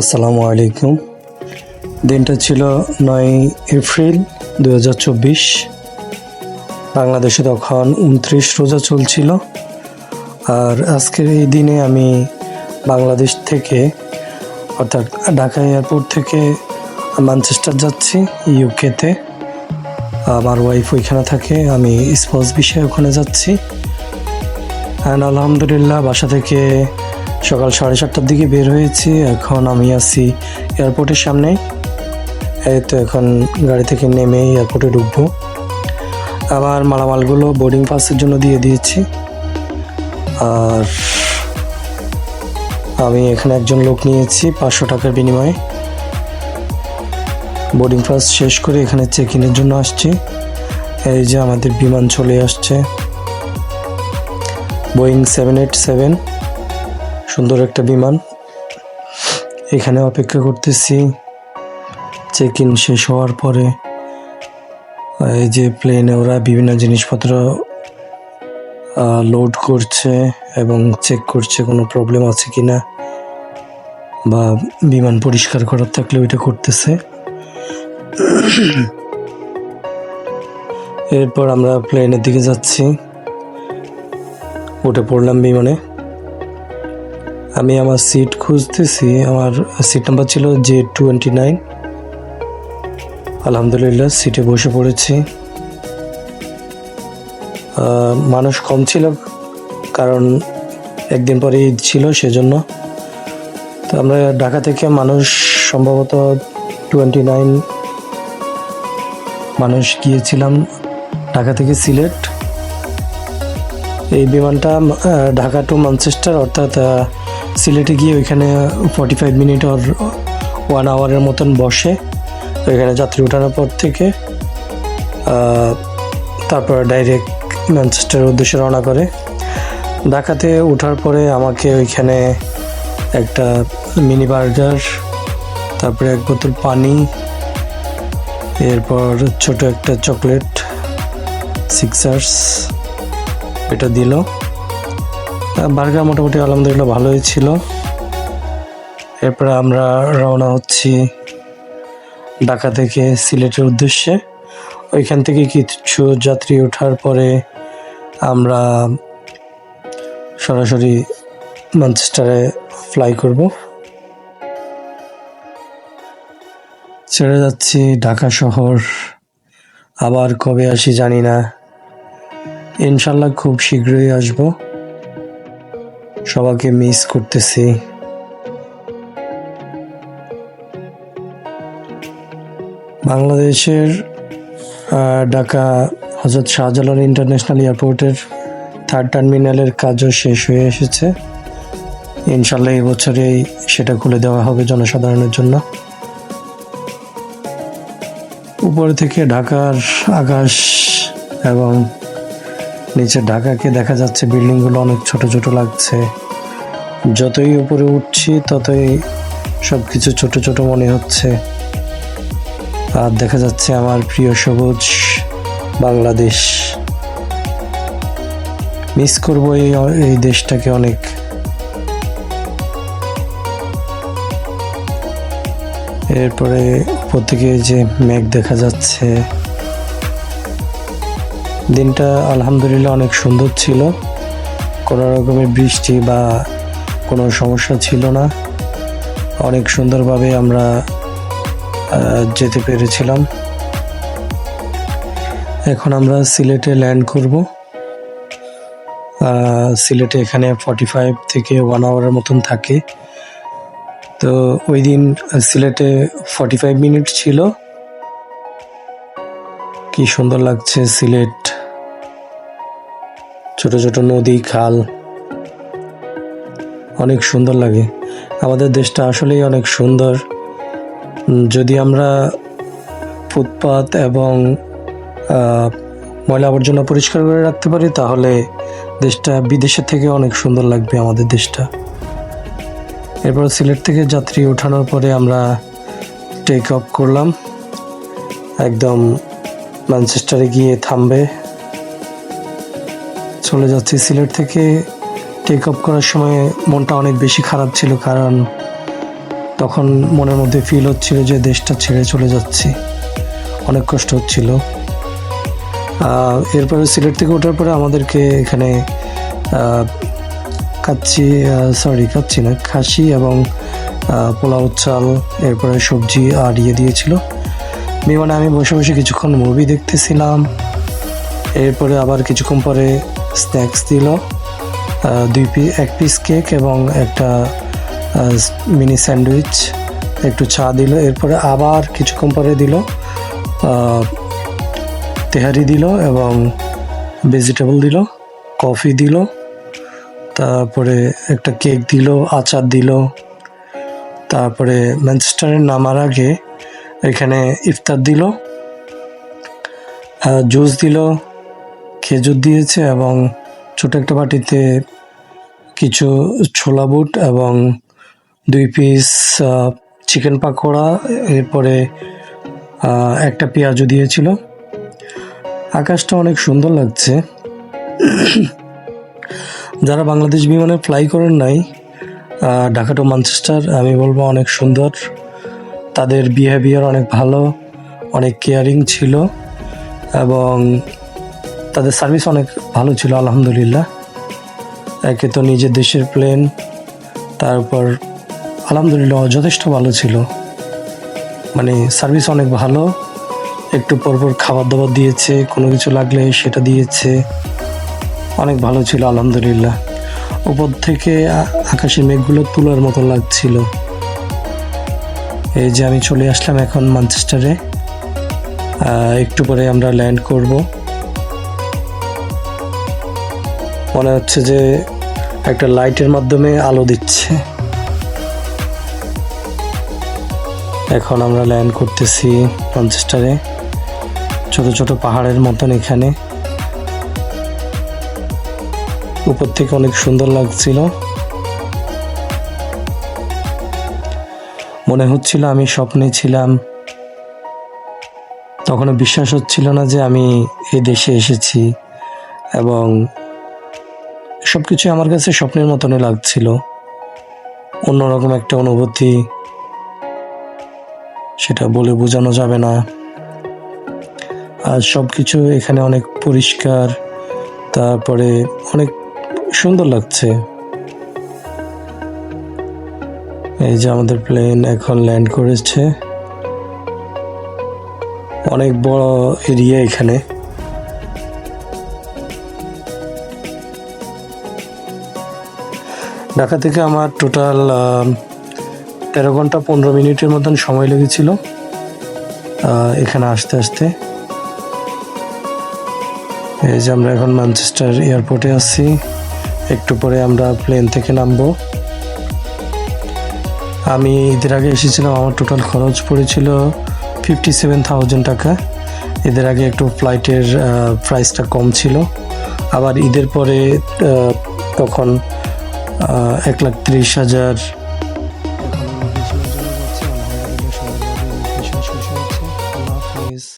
আসসালামু আলাইকুম। দিনটা ছিল নয় এপ্রিল দু হাজার চব্বিশ। বাংলাদেশে তখন উনত্রিশ রোজা চলছিল। আর আজকের এই দিনে আমি বাংলাদেশ থেকে, অর্থাৎ ঢাকা এয়ারপোর্ট থেকে ম্যানচেস্টার যাচ্ছি, ইউকেতে। আমার ওয়াইফ ওইখানে থাকে, আমি স্পোর্টস বিষয়ে ওখানে যাচ্ছি। অ্যান্ড আলহামদুলিল্লাহ, বাসা থেকে সকাল সাড়ে সাতটার দিকে বের হয়েছি। এখন আমি আছি এয়ারপোর্টের সামনে। এই তো এখন গাড়ি থেকে নেমে এয়ারপোর্টে ঢুকবো। আবার মালামালগুলো বোর্ডিং পাসের জন্য দিয়ে দিয়েছি। আর আমি এখানে একজন লোক নিয়েছি পাঁচশো টাকার বিনিময়ে। বোর্ডিং পাস শেষ করে এখানে চেক ইনের জন্য আসছি। এই যে আমাদের বিমান চলে আসছে। বোয়িং সেভেন এইট সেভেন সুন্দর একটা বিমান। এখানে অপেক্ষা করতেছি। চেক ইন শেষ হওয়ার পরে, এই যে প্লেনে ওরা বিভিন্ন জিনিসপত্র লোড করছে এবং চেক করছে কোনো প্রবলেম আছে কি না বা বিমান পরিষ্কার করার থাকলে ওইটা করতেছে। এরপর আমরা প্লেনের দিকে যাচ্ছি। উঠে পড়লাম বিমানে। আমি আমার সিট খুঁজতেছি, আমার সিট নাম্বার ছিল জে টোয়েন্টি নাইন আলহামদুলিল্লাহ সিটে বসে পড়েছি। মানুষ কম ছিল, কারণ একদিন পরে ঈদ ছিল সেজন্য। তো আমরা ঢাকা থেকে মানুষ সম্ভবত টোয়েন্টি নাইন মানুষ গিয়েছিলাম ঢাকা থেকে সিলেট। এই বিমানটা ঢাকা টু ম্যানচেস্টার অর্থাৎ সিলেটে গিয়ে ওইখানে forty five minute or one আওয়ারের মতন বসে। ওইখানে যাত্রী ওঠানোর পর থেকে তারপর ডাইরেক্ট ম্যানচেস্টারের উদ্দেশ্যে রওনা করে। ঢাকাতে ওঠার পরে আমাকে ওইখানে একটা মিনি বার্গার তারপরে এক বোতল পানি, এরপর ছোট একটা চকলেট সিক্সার্স এটা দিল। বার্গার মোটামুটি আলহামদুলিল্লাহ ভালোই ছিল। এরপরে আমরা রওনা হচ্ছি ঢাকা থেকে সিলেটের উদ্দেশ্যে। ওইখান থেকে কিছু যাত্রী ওঠার পরে আমরা সরাসরি ম্যানচেস্টারে ফ্লাই করব। ছেড়ে যাচ্ছি ঢাকা শহর। আবার কবে আসি জানি না। ইনশাল্লাহ খুব শীঘ্রই আসব। সবাইকে মিস করতেছি। বাংলাদেশের ঢাকা হজরত শাহজালাল ইন্টারন্যাশনাল এয়ারপোর্টের থার্ড টার্মিনালের কাজও শেষ হয়ে এসেছে। ইনশাল্লাহ এই বছরেই সেটা খুলে দেওয়া হবে জনসাধারণের জন্য। উপর থেকে ঢাকার আকাশ এবং নিচে ঢাকাকে দেখা যাচ্ছে বিল্ডিংগুলো অনেক ছোট ছোট লাগছে। যতই উপরে উঠছি, ততই সব কিছু ছোট ছোট মনে হচ্ছে। আর দেখা যাচ্ছে আমার প্রিয় সবুজ বাংলাদেশ। মিস করব এই এই দেশটাকে অনেক। এরপরে থেকে যে মেঘ দেখা যাচ্ছে। দিনটা আলহামদুলিল্লাহ অনেক সুন্দর ছিল। কোনো রকমের বৃষ্টি বা কোনো সমস্যা ছিল না। অনেক সুন্দরভাবে আমরা যেতে পেরেছিলাম। এখন আমরা সিলেটে ল্যান্ড করব। সিলেটে এখানে ফর্টি ফাইভ থেকে ওয়ান আওয়ারের মতন থাকে। তো ওই দিন সিলেটে ফর্টি ফাইভ মিনিট ছিল। কি সুন্দর লাগছে সিলেট। ছোট ছোট নদী, খাল। অনেক সুন্দর লাগে। আমাদের দেশটা আসলেই অনেক সুন্দর। যদি আমরা ফুটপাত এবং ময়লা আবর্জনা পরিষ্কার করে রাখতে পারি, তাহলে দেশটা বিদেশের থেকে অনেক সুন্দর লাগবে আমাদের দেশটা। এরপর সিলেট থেকে যাত্রী ওঠানোর পরে আমরা টেক অফ করলাম। একদম ম্যানচেস্টারে গিয়ে থামবে। চলে যাচ্ছি। সিলেট থেকে টেক অফ করার সময় মনটা অনেক বেশি খারাপ ছিল কারণ তখন মনের মধ্যে ফিল হচ্ছিল যে দেশটা ছেড়ে চলে যাচ্ছি। অনেক কষ্ট হচ্ছিল। এরপরে সিলেট থেকে ওঠার পরে আমাদেরকে এখানে কাচ্চি সরি কাচ্চি না, খাসি এবং পোলাও, চাল, এরপরে সবজি আর ইয়ে দিয়েছিল। বিমানে আমি বসে বসে কিছুক্ষণ মুভি দেখতেছিলাম। এরপরে আবার কিছুক্ষণ পরে স্ন্যাক্স দিল দুই পি, এক পিস কেক এবং একটা মিনি স্যান্ডউইচ একটু চা দিল, এরপরে আবার কিছুক্ষণ পরে দিল তেহারি দিল এবং ভেজিটেবল দিল কফি দিল, তারপরে একটা কেক দিল, আচার দিল, তারপরে ম্যানচেস্টারে নামার আগে এখানে ইফতার দিল জুস দিল খেজুর দিয়েছে এবং ছোট একটা বাটিতে কিছু ছোলা বুট এবং দুই পিস চিকেন পাকোড়া, এরপরে একটা পেঁয়াজও দিয়েছিল। আকাশটা অনেক সুন্দর লাগছে। যারা বাংলাদেশ বিমানে ফ্লাই করেন নাই ঢাকা টু ম্যানচেস্টার আমি বলব অনেক সুন্দর। তাদের বিহেভিয়ার অনেক ভালো, অনেক কেয়ারিং ছিল এবং তাদের সার্ভিস অনেক ভালো ছিল, আলহামদুলিল্লাহ। একে তো নিজের দেশের প্লেন তারপর আলহামদুলিল্লাহ যথেষ্ট ভালো ছিল। মানে সার্ভিস অনেক ভালো, একটু পরপর খাবার দাবার দিয়েছে, কোনো কিছু লাগলে সেটা দিয়েছে। অনেক ভালো ছিল, আলহামদুলিল্লাহ। উপর থেকে আ- আকাশের মেঘগুলো তুলার মতো লাগছিল। এই যে আমি চলে আসলাম এখন মানচেস্টারে একটু পরে আমরা ল্যান্ড করব। মনে হচ্ছে যে একটা লাইটের মাধ্যমে আলো দিচ্ছে। এখন আমরা ল্যান্ড করতেছি ম্যানচেস্টারে ছোট ছোট পাহাড়ের মতন এখানে। উপর থেকে অনেক সুন্দর লাগছিল। মনে হচ্ছিল আমি স্বপ্নে ছিলাম। তখনও বিশ্বাস হচ্ছিল না যে আমি এই দেশে এসেছি এবং সব কিছু আমার কাছে স্বপ্নের মতনই লাগছিল। অন্যরকম একটা অনুভূতি, সেটা বলে বোঝানো যাবে না। আর সব কিছু এখানে অনেক পরিষ্কার, তারপরে অনেক সুন্দর লাগছে। এই যে আমাদের প্লেন এখন ল্যান্ড করেছে। অনেক বড় এরিয়া এখানে। ঢাকা থেকে আমার টোটাল তেরো ঘণ্টা পনেরো মিনিটের মতন সময় লেগেছিল। এখানে আসতে আসতে। এই যে আমরা এখন ম্যানচেস্টার এয়ারপোর্টে আসছি একটু পরে আমরা প্লেন থেকে নামবো। আমি ঈদের আগে এসেছিলাম, আমার টোটাল খরচ পড়েছিল ফিফটি সেভেন থাউজেন্ড টাকা। ঈদের আগে একটু ফ্লাইটের প্রাইসটা কম ছিল। আবার ঈদের পরে তখন এক লাখ ত্রিশ হাজার